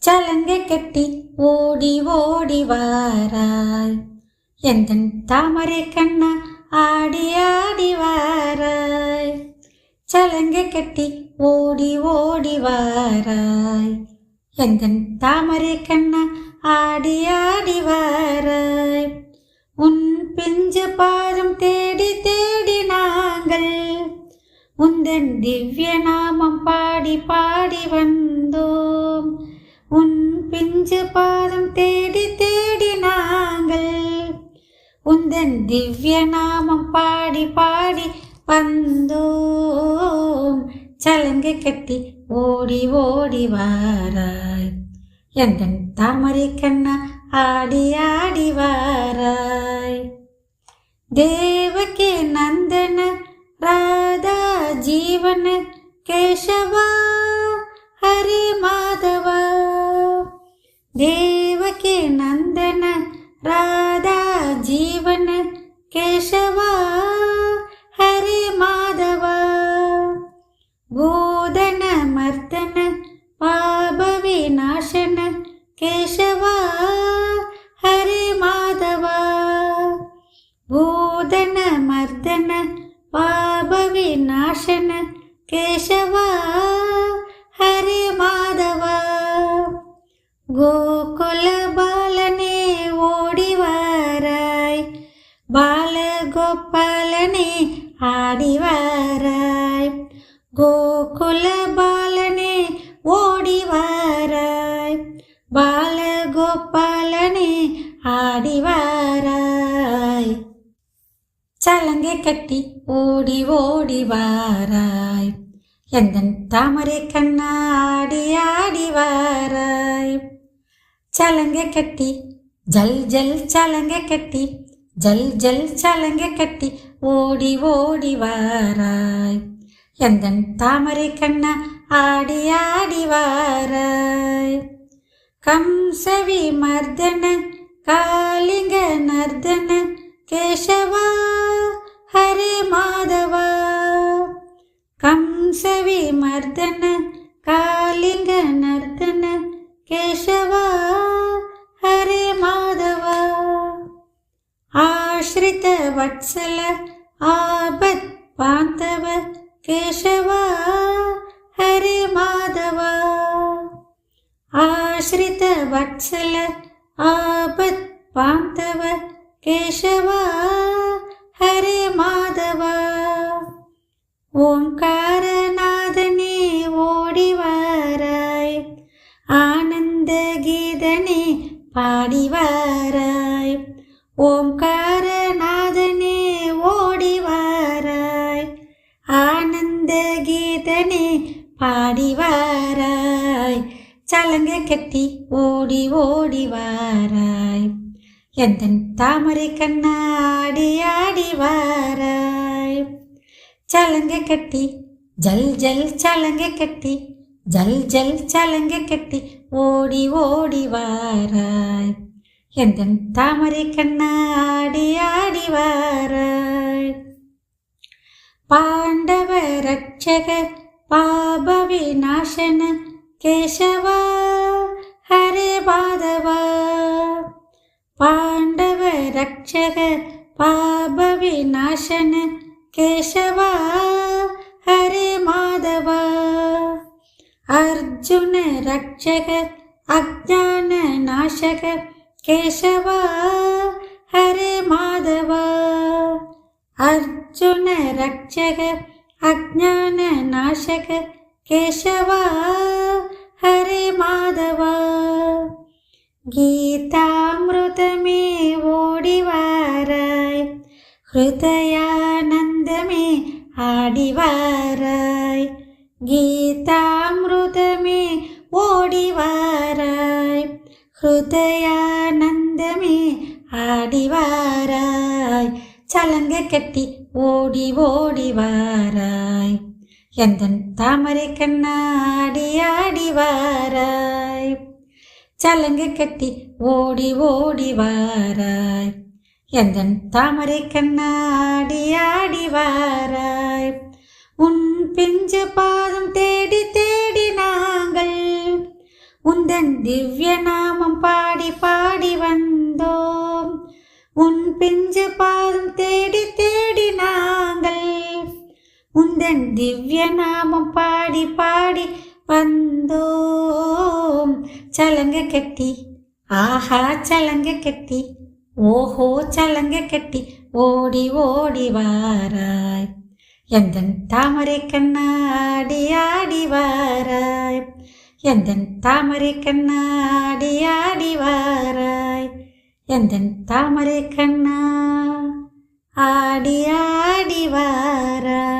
சலங்கை கட்டி ஓடி ஓடி வாராய். எந்த தாமரை கண்ணா ஆடி ஆடி வாராய். சலங்கை கட்டி ஓடி ஓடி வாராய். எந்த தாமரை கண்ணா ஆடி ஆடி வாராய். உன் பிஞ்சு பாதம் தேடி தேடி நாங்கள். உந்தன் திவ்யனா நெஞ்சு பாதம் தேடி தேடி நாங்கள். உந்தன் திவ்ய நாமம் பாடி பாடி வந்தோம். சலங்கை கட்டி ஓடி ஓடி வாராய். எந்தன் தாமரை கண்ணா ஆடி ஆடி வாராய். தேவகே நந்தன ராதா ஜீவன கேஷ விநாசன கேசவா ஹரி மாதவா பூதன மர்தன பாப விநாசன கேசவா ஹரி மாதவா கோகுல பாலனே ஓடி வாராய் பாலகோபாலனே ஆடி வாராய். கோகுல பாலனே ஓடி வாராய். பாலகோபாலனே ஆடி வாராய். சலங்கை கட்டி ஓடி ஓடி வாராய். எந்தன் தாமரை கண்ணா ஆடி ஆடி வாராய். சலங்கை கட்டி ஜல் ஜல் சலங்கை கட்டி ஜல் ஜல் சலங்கை கட்டி ஓடி ஓடி வாராய். எந்தன் தாமரை கண்ணா ஆடி ஆடி வாராய். கம்சவி மர்தன காலிங்க நர்தன கேசவா ஹரே மாதவா. கம்சவி மர்தன காலிங்க நர்தன கேசவா ஹரே மாதவா. ஆश्रित வத்சல ஆபத் பாந்தவ கேசவா हरे माधवा आश्रित वत्सल आपत् पान्तव केशवा हरे माधवा ஓங்காரநாதனே ஓடி வாராய் ஆனந்த கீதனே பாடி வாராய் வாராய். சலங்க கட்டி ஓடி ஓடி வாராய். எந்தன் தாமரை கண்ணாடி ஆடி வாராய். சலங்க கட்டி ஜல் ஜல் சலங்க கட்டி ஜல் ஜல் சலங்க கட்டி ஓடி ஓடி வாராய். எந்தன் தாமரை கண்ணாடி ஆடி வாராய். பாண்டவ ரட்சகர் पापविनाशन केशव हरे माधव। पाण्डव रक्षः पाविनाशन केशवा हरे माधव। अर्जुन रक्ष अज्ञान नाशक हरे माधव। अर्जुन रक्षग மாதவா அர்ஜுன ரட்சக அஜான நாசக கேசவா ஹரே மாதவா கீதாமிருதமே ஓடி வாராய் ஹிருதயானந்தமே ஆடி வாராய் ஓடி ஓடி வாராய். எந்தன் தாமரை கண்ணாடி ஆடி வாராய். சலங்கு கட்டி ஓடி ஓடி வாராய். எந்தன் தாமரை கண்ணாடி ஆடி வாராய். உன் பிஞ்சு பாதம் தேடி தேடி நாங்கள். உந்தன் திவ்ய நாமம் பாடி பாடி வந்தோம். உன் பிஞ்சு பாதம் தேடி தேடி நாங்கள் உந்தன் திவ்ய நாமம் பாடி பாடி வந்தோம். சலங்க கட்டி ஆஹா சலங்க கட்டி ஓஹோ சலங்க கட்டி ஓடி ஓடி வாராய். எந்தன் தாமரை கண்ணாடி ஆடி வாராய். எந்தன் தாமரை கண்ணாடி ஆடி வாராய். எந்தன் தாமரை கண்ணா ஆடி ஆடி வாராய்